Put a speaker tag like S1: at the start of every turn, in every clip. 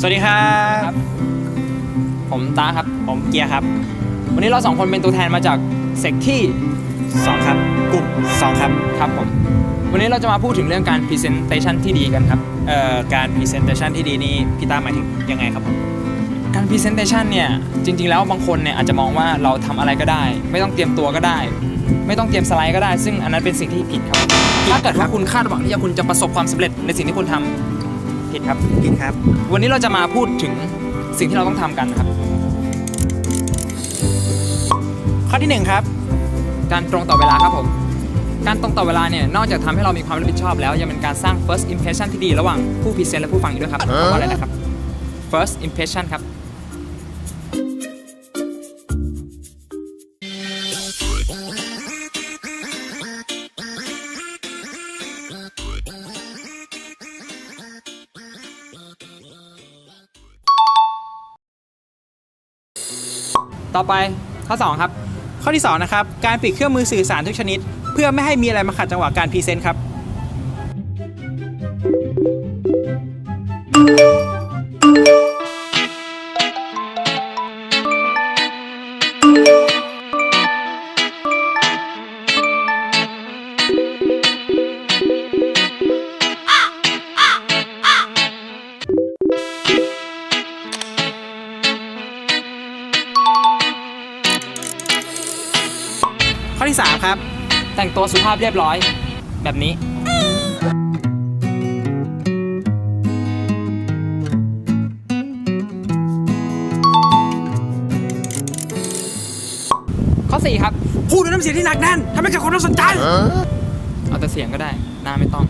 S1: สวัสดีครับ
S2: ครับ ผมตาครับ
S1: ผมเกียร์ครับ
S2: วันนี้เราสองคนเป็นตัวแทนมาจากเซกที่
S1: สองครับกลุ่มสองครับ
S2: ครับผม วันนี้เราจะมาพูดถึงเรื่องการ Presentation ที่ดีกันครับ
S1: เอ่อ การ Presentation ที่ดีนี่พี่ตาหมายถึงยังไงครับผม
S2: การ Presentation เนี่ยจริง ๆ แล้วบางคนเนี่ยอาจจะมองว่าเราทำอะไรก็ได้ ไม่ต้องเตรียมตัวก็ได้ ไม่ต้องเตรียมสไลด์ก็ได้ ซึ่งอันนั้นเป็นสิ่งที่ผิดครับ ถ้าเกิดว่าคุณคาดหวังที่จะคุณจะประสบความสำเร็จในสิ่งที่คุณทำ ผิดครับ
S1: ผิดครับ
S2: วันนี้เราจะมาพูดถึงสิ่งที่เราต้องทำกันนะครับ
S1: ข้อที่หนึ่งครับ
S2: การตรงต่อเวลาครับผม การตรงต่อเวลาเนี่ย นอกจากทำให้เรามีความรับผิดชอบแล้ว ยังเป็นการสร้าง first impression ที่ดีระหว่างผู้พรีเซนต์และผู้ฟังอีกด้วยครับคำว่าอะไรนะครับ first impression ครับ ต่อไปข้อ 2 ครับ
S1: ข้อที่สองนะครับ การปิดเครื่องมือสื่อสารทุกชนิด เพื่อไม่ให้มีอะไรมาขัดจังหวะการพรีเซนต์ครับ ที่สามครับ
S2: แต่งตัวสุภาพเรียบร้อย แบบนี้ ข้อ 4 ครับ
S1: พูดด้วยน้ำเสียงที่หนักแน่นทำให้กับคนต้องสนใจ
S2: เอาแต่เสียงก็ได้หน้าไม่ต้อง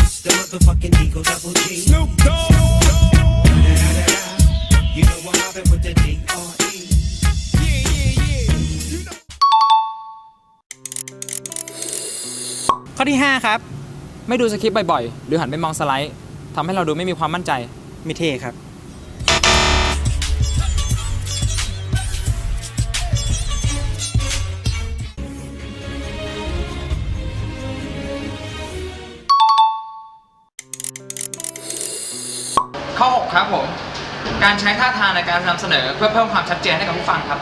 S3: It's the motherfucking Eagle Double G. Snoop Dogg.
S1: ข้อที่ห้าครับ
S2: ไม่ดูสคริปต์บ่อยๆ หรือหันไปมองสไลด์ทำให้เราดูไม่มีความมั่นใจ
S1: ม่เท่ครับ
S2: ข้อ 6 ครับผม การใช้ท่าทางในการนำเสนอเพื่อเพิ่มความชัดเจนให้กับผู้ฟังครับ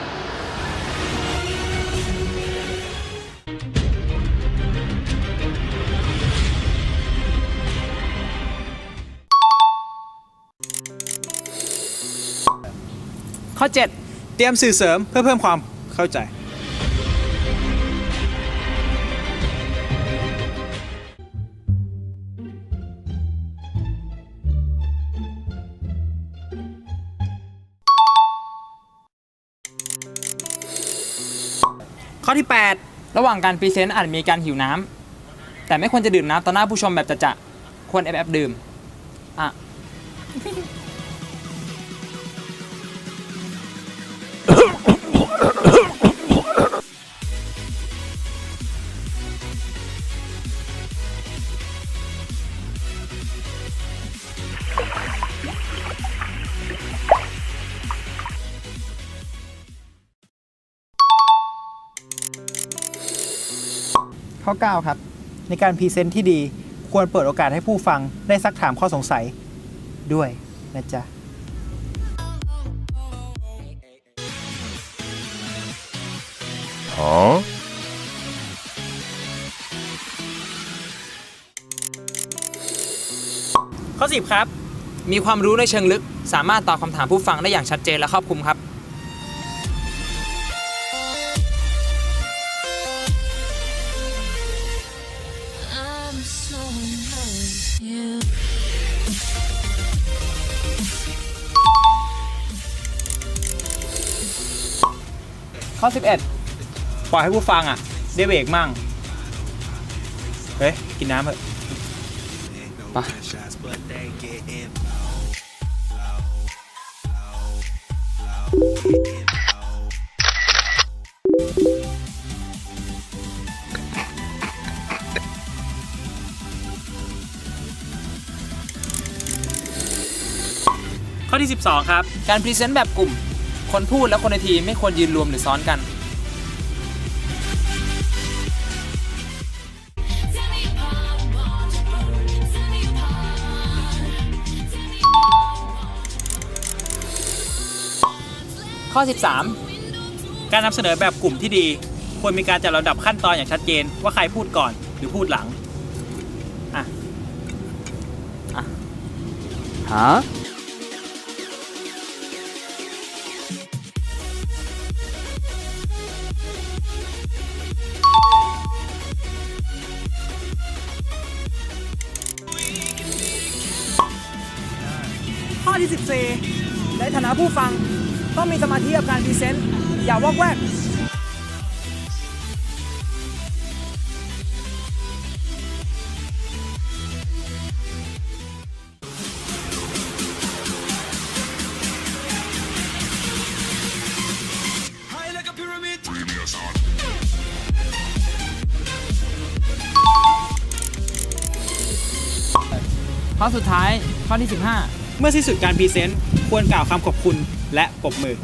S1: ข้อ 7 เตรียมสื่อเสริมเพื่อเพิ่มความเข้าใจ ข้อที่ 8
S2: ระหว่างการพรีเซนต์อาจมีการหิวน้ำแต่ไม่ควรจะดื่มน้ำต่อหน้าผู้ชมแบบจะๆควรแอบแอบๆดื่มอะ
S1: ข้อ 9 ครับ ในการพรีเซนต์ที่ดีควรเปิดโอกาสให้ผู้ฟังได้ซักถามข้อสงสัยด้วยนะจ๊ะข้อ 10 ครับ
S2: มีความรู้ในเชิงลึก สามารถตอบคำถามผู้ฟังได้อย่างชัดเจนและครอบคลุมครับ
S1: ข้อ 11 ปล่อยให้ผู้ฟังอะ ได้เบรกมั่ง เฮ้ย กินน้ำเถอะ
S2: ไป
S1: ข้อที่ 12 ครับ
S2: การพรีเซนต์แบบกลุ่ม คนพูดและคนในทีไม่ควรยืนรวมหรือซ้อนกัน ข้อ 13
S1: การนำเสนอแบบกลุ่มที่ดี ควรมีการจัดลำดับขั้นตอนอย่างชัดเจน ว่าใครพูดก่อนหรือพูดหลัง
S2: ฮะ
S1: ที่ 14 ในฐานะผู้ฟังต้องมีสมาธิกับการพรีเซนต์อย่าวอกแวก
S3: High like a pyramid.
S2: ข้อสุดท้ายข้อที่ 15
S1: เมื่อสิ้นสุดการพรีเซนต์ควรกล่าวคำขอบคุณและปรบมือ